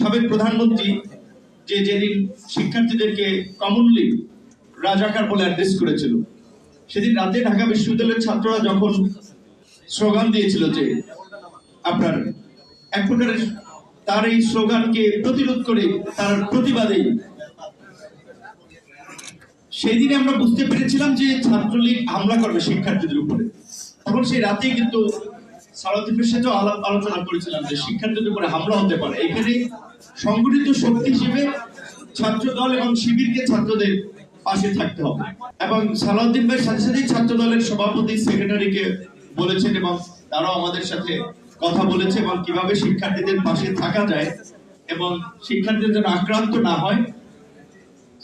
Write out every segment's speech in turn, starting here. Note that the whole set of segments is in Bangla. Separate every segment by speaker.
Speaker 1: সাবেক প্রধানমন্ত্রী যে যেদিন শিক্ষার্থীদেরকে কমনলি রাজাকার বলে অ্যাড্রেস করেছিল, সেদিন রাতে ঢাকা বিশ্ববিদ্যালয়ের ছাত্ররা যখন স্লোগান দিয়েছিল যে আপনার এক তার এই স্লোগানকে প্রতিরোধ করে তার প্রতিবাদে সেই দিনে আমরা বুঝতে পেরেছিলাম যে ছাত্রলীগ হামলা করবে শিক্ষার্থীদের উপরে। তখন সেই রাতেই কিন্তু সাথেও আলাপ আলোচনা করেছিলাম যে উপরে হামলা হতে পারে। এখানে সংগঠিত শক্তি হিসেবে ছাত্র দল এবং শিবিরকে ছাত্রদের পাশে থাকতে হবে। এবং সালাউদ্দিন ভাই সাথে সাথে ছাত্র দলের সভাপতি, সেক্রেটারিকে বলেছেন এবং তারাও আমাদের সাথে কথা বলেছে এবং কীভাবে শিক্ষার্থীদের পাশে থাকা যায় এবং শিক্ষার্থীদের যেন আক্রান্ত না হয়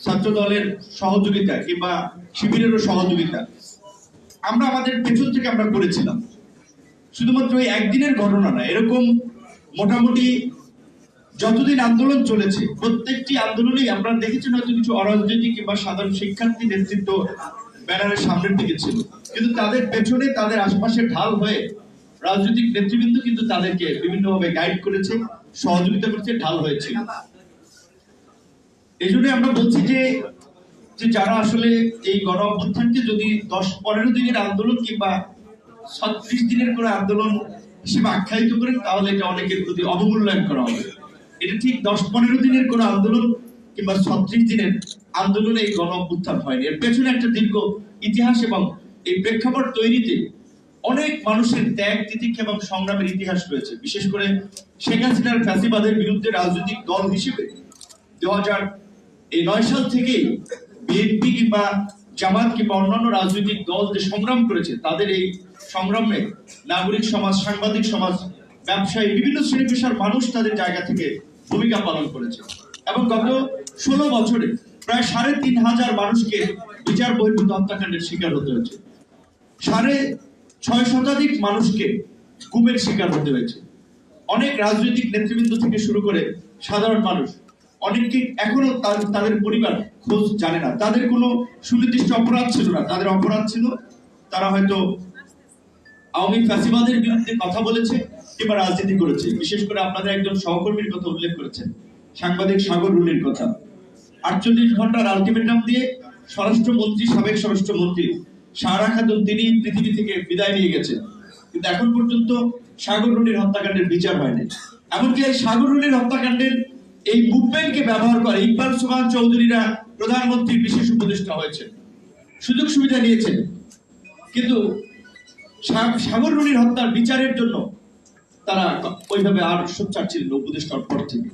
Speaker 1: ছাত্র দলের সহযোগিতা কিংবা শিবিরেরও সহযোগিতা আমরা আমাদের পেছন থেকে আমরা করেছিলাম। শুধুমাত্র এই একদিনের ঘটনা না, এরকম মোটামুটি যতদিন আন্দোলন চলেছে, প্রত্যেকটি আন্দোলনেই আমরা দেখেছি হয়তো কিছু অরাজনৈতিক কিংবা সাধারণ শিক্ষার্থী নেতৃত্ব ব্যানারের সামনের দিকে ছিল। কিন্তু তাদের পেছনে তাদের আশপাশে ঢাল হয়ে রাজনৈতিক নেতৃবৃন্দ কিন্তু তাদেরকে বিভিন্নভাবে গাইড করেছে, সহযোগিতা করেছে, ঢাল হয়েছিল। এই জন্য আমরা বলছি যে যে যারা আসলে এই গণ অভ্যুত্থানকে যদি দশ পনেরো দিনের আন্দোলন কিংবা ছত্রিশ দিনের করে আন্দোলন হিসেবে আখ্যায়িত করেন তাহলে এটা অনেকের প্রতি অবমূল্যায়ন করা হবে। এটা ঠিক দশ পনেরো দিনের কোনো আন্দোলন কিংবা ছত্রিশ দিনের আন্দোলনে এই গণ অভ্যুত্থান হয়নি। এর পেছনে একটা দীর্ঘ ইতিহাস এবং এই প্রেক্ষাপট তৈরিতে অনেক মানুষের ত্যাগ, তিতিক্ষা এবং সংগ্রামের ইতিহাস রয়েছে। বিশেষ করে শেখ হাসিনার ফ্যাসিবাদের বিরুদ্ধে রাজনৈতিক দল হিসেবে দু হাজার এই নয় সাল থেকে বিএনপি কিংবা জামাত কিংবা অন্যান্য রাজনৈতিক দল যে সংগ্রাম করেছে, তাদের এই সংগ্রামে নাগরিক সমাজ, সাংবাদিক সমাজ, ব্যবসায়ী, বিভিন্ন শ্রেণি পেশার মানুষ তাদের জায়গা থেকে ভূমিকা পালন করেছে। এবং গত ষোলো বছরে প্রায় সাড়ে তিন হাজার মানুষকে বিচার বহির্ভূত হত্যাকাণ্ডের শিকার হতে হয়েছে। সাড়ে ছয় শতাধিক মানুষকে গুমের শিকার হতে হয়েছে। অনেক রাজনৈতিক নেতৃবৃন্দ থেকে শুরু করে সাধারণ মানুষ অনেককে এখনও তাদের পরিবার খোঁজ জানে না। তাদের কোনো সুনির্দিষ্ট অপরাধ ছিল না। তাদের অপরাধ ছিল, তারা হয়তো আওয়ামী ফ্যাসিবাদের বিরুদ্ধে কথা বলেছে, কিংবা রাজনীতি করেছে। বিশেষ করে আপনাদের একজন সহকর্মীর কথা উল্লেখ করেছেন, সাংবাদিক সাগর রুনির কথা। আটচল্লিশ ঘণ্টার আলটিমেটাম দিয়ে স্বরাষ্ট্রমন্ত্রী, সাবেক স্বরাষ্ট্রমন্ত্রী সারা খাতুন, তিনি পৃথিবী থেকে বিদায় নিয়ে গেছেন। কিন্তু এখন পর্যন্ত সাগর রুনির হত্যাকাণ্ডের বিচার হয়নি। এমনকি এই সাগর রুনির হত্যাকাণ্ডের এই মুভমেন্টকে ব্যবহার করে ইকবাল সুমান চৌধুরীরা প্রধানমন্ত্রীর বিশেষ উপদেষ্টা হয়েছে সুযোগ সুবিধা নিয়েছেন। কিন্তু সাগর রুনির হত্যার বিচারের জন্য তারা ওইভাবে আর সোচ্চার ছিলেন উপদেষ্টার পর থেকে।